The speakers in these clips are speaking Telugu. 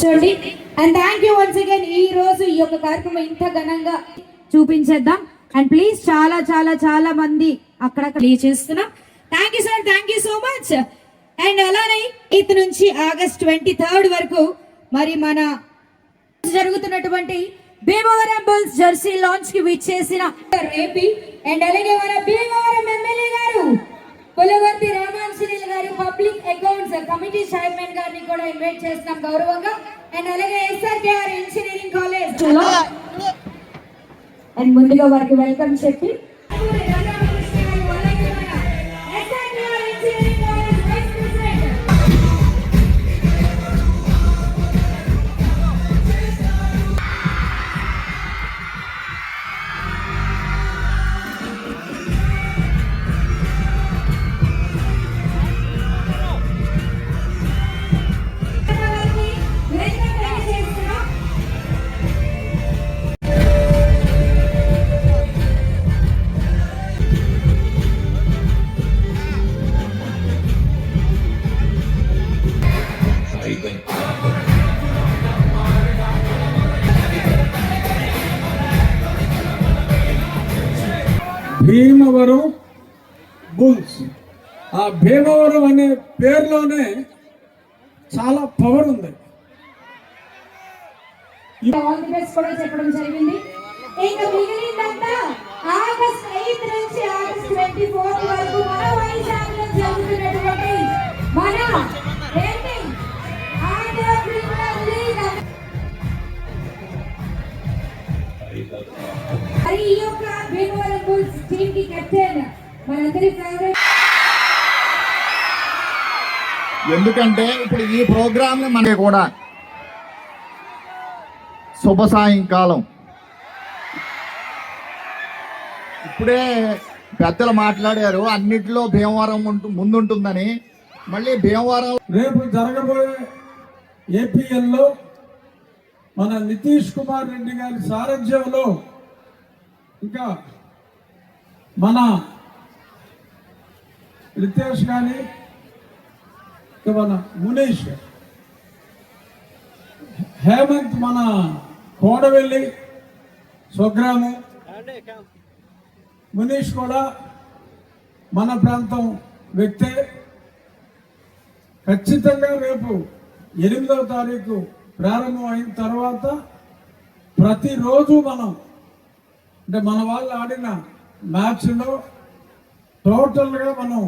కూర్చోండి. And thank you once again ఈ రోజు ఈ యొక్క కార్యక్రమం ఇంత ఘనంగా చూపించేద్దాం. అండ్ ప్లీజ్ చాలా చాలా చాలా మంది అక్కడ చేస్తున్నాం. Thank you sir thank you so much and అలానే ఇతను నుంచి ఆగస్ట్ ట్వంటీ థర్డ్ వరకు మరి మన జరుగుతున్నటువంటి భీమవరం బుల్స్ జెర్సీ లాంచ్కి విచ్చేసిన ఏపీ అండ్ అలాగే మన భీమవరం ఎమ్మెల్యే గారు. పులవర్తి సునీల్ గారు పబ్లిక్ అకౌంట్స్ కమిటీ చైర్మన్ గారిని కూడా ఇన్వైట్ చేస్తున్నాం గౌరవంగా. అండ్ అలాగే ఎస్ఆర్కేఆర్ ఇంజనీరింగ్ కాలేజ్. అండ్ ముందుగా వారికి వెల్కమ్ చెప్పి భీమవరం బుల్స్ ఆ భీమవరం అనే పేరులోనే చాలా పవర్ ఉంది. ఆల్ ది బెస్ట్ కూడా చెప్పడం జరిగింది. ఇంకా మిగిలిందంతా ఆగస్ట్ ఎయిత్ నుంచి ఆగస్ట్ ట్వంటీ ఫోర్త్ వరకు మన జరుగుతున్నటువంటి మన మరి ఈ యొక్క భీమవరం టీమ్కి కెప్టెన్ మనందరి ఫేవరెట్ ఎందుకంటే ఇప్పుడు ఈ ప్రోగ్రామ్ మనకి కూడా శుభ సాయంకాలం. ఇప్పుడే పెద్దలు మాట్లాడారు అన్నిటిలో భీమవరం ఉంటు ముందుంటుందని. మళ్ళీ భీమవరం రేపు జరగబోయే ఏపీఎల్లో మన నితీష్ కుమార్ రెడ్డి గారి సారథ్యంలో ఇంకా మన రితేష్ కానీ మన మునీష్ హేమంత్ మన కోడవెల్లి స్వగ్రామం మునీష్ కూడా మన ప్రాంతం వ్యక్తే. ఖచ్చితంగా రేపు ఎనిమిదవ తారీఖు ప్రారంభం అయిన తర్వాత ప్రతిరోజు మనం అంటే మన వాళ్ళు ఆడిన మ్యాచ్లో టోటల్గా మనం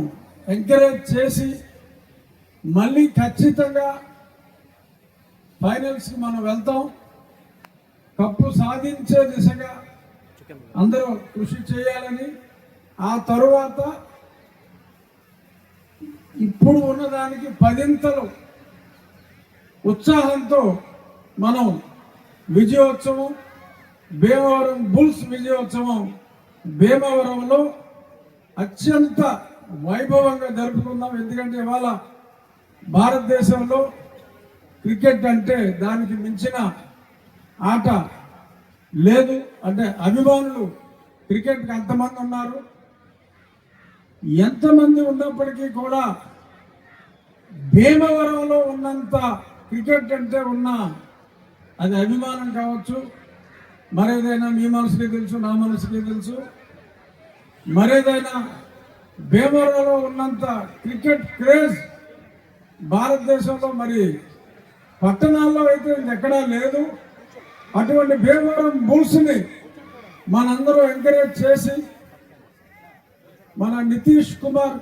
ఎంకరేజ్ చేసి మళ్ళీ ఖచ్చితంగా ఫైనల్స్కి మనం వెళ్తాం. కప్పు సాధించే దిశగా అందరూ కృషి చేయాలని ఆ తరువాత ఇప్పుడు ఉన్నదానికి పదింతలు ఉత్సాహంతో మనం విజయోత్సవం భీమవరం బుల్స్ విజయోత్సవం భీమవరంలో అత్యంత వైభవంగా జరుపుకుందాం. ఎందుకంటే ఇవాళ భారతదేశంలో క్రికెట్ అంటే దానికి మించిన ఆట లేదు. అంటే అభిమానులు క్రికెట్కి అంతమంది ఉన్నారు. ఎంతమంది ఉన్నప్పటికీ కూడా భీమవరంలో ఉన్నంత క్రికెట్ అంటే ఉన్న అది అభిమానం కావచ్చు. మరేదైనా మీ మనసుకి తెలుసు నా మనసుకి తెలుసు. మరేదైనా భీమవరంలో ఉన్నంత క్రికెట్ క్రేజ్ భారతదేశంలో మరి పట్టణాల్లో అయితే ఎక్కడా లేదు. అటువంటి భీమవరం బుల్స్ని మనందరూ ఎంకరేజ్ చేసి మన నితీష్ కుమార్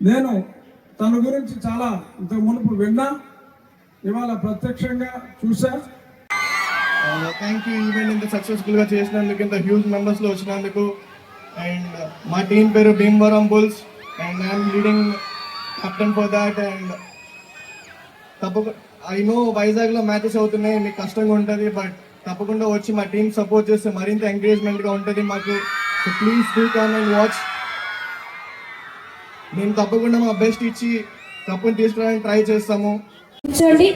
నేను తన గురించి చాలా ఇంత మునుపు విన్నా. ఇవాళ ప్రత్యక్షంగా చూసా థ్యాంక్ యూ ఈవెంట్ ఇంత సక్సెస్ఫుల్గా చేసినందుకు ఇంత హ్యూజ్ మెంబర్స్లో వచ్చినందుకు. అండ్ uh, మా టీం పేరు Bhimavaram bulls and I'm leading captain for that and తప్పకుండా ఐ నో వైజాగ్లో మ్యాచెస్ అవుతున్నాయి మీకు కష్టంగా ఉంటుంది బట్ తప్పకుండా వచ్చి మా టీం సపోర్ట్ చేస్తే మరింత ఎంకరేజ్మెంట్గా ఉంటుంది మాకు. Please do come and watch మేము తప్పకుండా మా బెస్ట్ ఇచ్చి కప్పుని తీసుకురావడానికి ట్రై చేస్తాము. కూర్చోండి.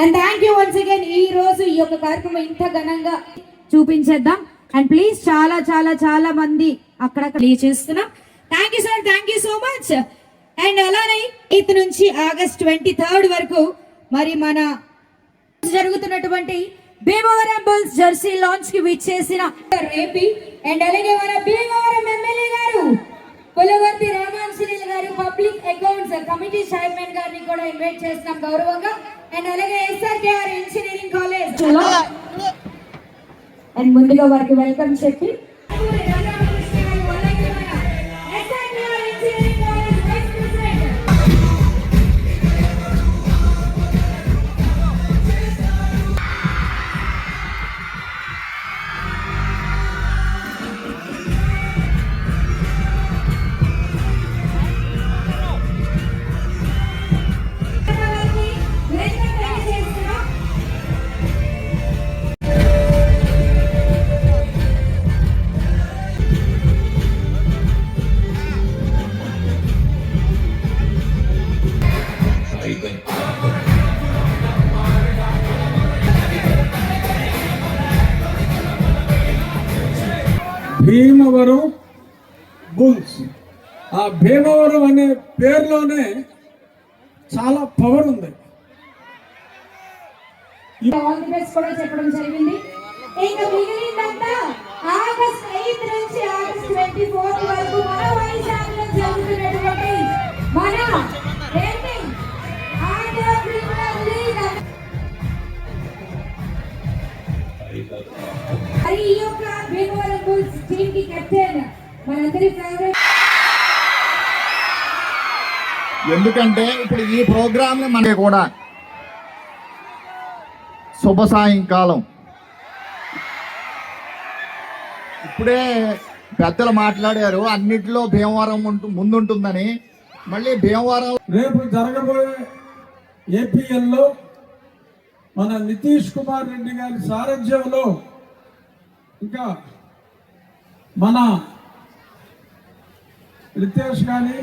And thank you once again ఈ రోజు ఈ యొక్క కార్యక్రమం ఇంత ఘనంగా చూపించేద్దాం. అండ్ ప్లీజ్ చాలా చాలా చాలా మంది అక్కడ చేస్తున్నాం. Thank you sir thank you so much and అలానే ఇతను నుంచి ఆగస్ట్ ట్వంటీ థర్డ్ వరకు మరి మన జరుగుతున్నటువంటి భీమవరం బుల్స్ జెర్సీ లాంచ్కి విచ్చేసిన రేపి అండ్ అలాగే మన భీమవరం పులవర్తి సునీల్ గారు పబ్లిక్ అకౌంట్స్ కమిటీ చైర్మన్ గారిని కూడా ఇన్వైట్ చేస్తున్నాం గౌరవంగా. అండ్ అలాగే ఎస్ఆర్కేఆర్ ఇంజనీరింగ్ కాలేజ్. అండ్ ముందుగా వారికి వెల్కమ్ చెప్పి భీమవరం బుల్స్. ఆ భీమవరం అనే పేరులోనే చాలా పవర్ ఉంది. ఆల్ ది బెస్ట్ కూడా చెప్పడం జరిగింది. ఇంకా మిగిలిందంతా ఆగస్ట్ ఎయిత్ నుంచి ఆగస్ట్ ట్వంటీ ఫోర్త్ వరకు మన వైజాగ్లో జరుగుతున్నటువంటి మన మరి ఈ యొక్క భీమవరం బుల్స్ టీమ్కి కెప్టెన్ మనందరి ఫేవరెట్ ఎందుకంటే ఇప్పుడు ఈ ప్రోగ్రామ్ మనకి కూడా శుభ సాయంకాలం. ఇప్పుడే పెద్దలు మాట్లాడారు అన్నిటిలో భీమవరం ఉంటు ముందుంటుందని. మళ్ళీ భీమవరం రేపు జరగబోయే ఏపీఎల్లో మన నితీష్ కుమార్ రెడ్డి గారి సారథ్యంలో ఇంకా మన రితేష్ కానీ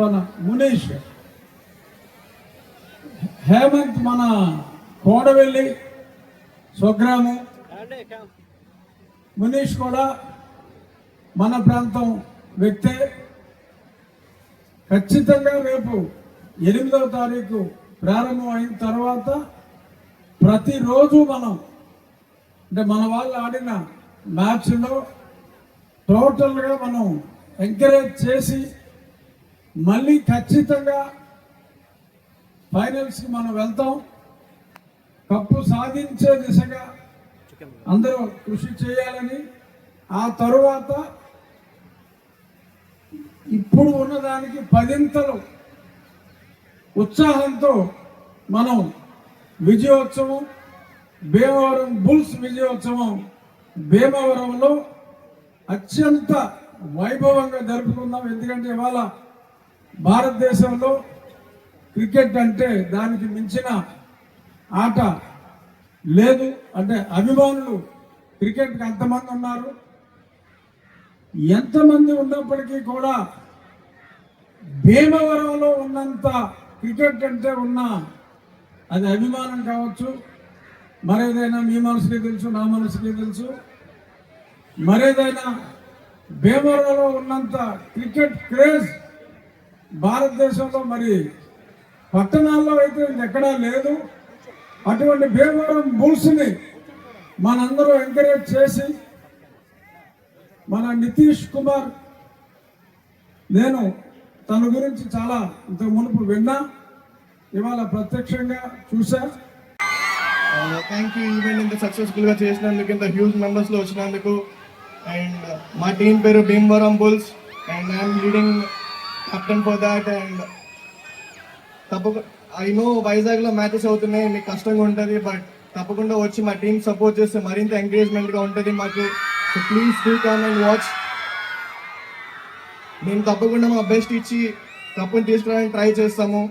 మన మునీష్ హేమంత్ మన కోడవెల్లి స్వగ్రామం మునీష్ కూడా మన ప్రాంతం వ్యక్తే. ఖచ్చితంగా రేపు ఎనిమిదవ తారీఖు ప్రారంభం అయిన తర్వాత ప్రతిరోజు మనం అంటే మన వాళ్ళు ఆడిన మ్యాచ్లో టోటల్గా మనం ఎంకరేజ్ చేసి మళ్ళీ ఖచ్చితంగా ఫైనల్స్కి మనం వెళ్తాం. కప్పు సాధించే దిశగా అందరూ కృషి చేయాలని ఆ తరువాత ఇప్పుడు ఉన్నదానికి పదింతలు ఉత్సాహంతో మనం విజయోత్సవం భీమవరం బుల్స్ విజయోత్సవం భీమవరంలో అత్యంత వైభవంగా జరుపుకుందాం. ఎందుకంటే ఇవాళ భారతదేశంలో క్రికెట్ అంటే దానికి మించిన ఆట లేదు. అంటే అభిమానులు క్రికెట్కి అంతమంది ఉన్నారు. ఎంతమంది ఉన్నప్పటికీ కూడా భీమవరంలో ఉన్నంత క్రికెట్ అంటే ఉన్న అది అభిమానం కావచ్చు. మరేదైనా మీ మనసుకి తెలుసు నా మనసుకి తెలుసు. మరేదైనా భీమవరంలో ఉన్నంత క్రికెట్ క్రేజ్ భారతదేశంలో మరి పట్టణాల్లో అయితే ఎక్కడా లేదు. అటువంటి భీమవరం బుల్స్ని మనందరూ ఎంకరేజ్ చేసి మన నితీష్ కుమార్ నేను తన గురించి చాలా ఇంతకు మునుపు విన్నా. ఇవాళ ప్రత్యక్షంగా చూసా థ్యాంక్ యూ ఈవెంట్ ఇంత సక్సెస్ఫుల్గా చేసినందుకు ఇంత హ్యూజ్ మెంబర్స్లో వచ్చినందుకు. అండ్ uh, మా టీం పేరు Bhimavaram bulls and I'm leading captain for that and తప్పక ఐ నో వైజాగ్లో మ్యాచెస్ అవుతున్నాయి. మీకు కష్టంగా ఉంటుంది. బట్ తప్పకుండా వచ్చి మా టీం సపోర్ట్ చేస్తే మరింత ఎంకరేజ్మెంట్గా ఉంటుంది మాకు. Please do come and watch మేము తప్పకుండా మా బెస్ట్ ఇచ్చి కప్పుని తీసుకురావడానికి ట్రై చేస్తాము.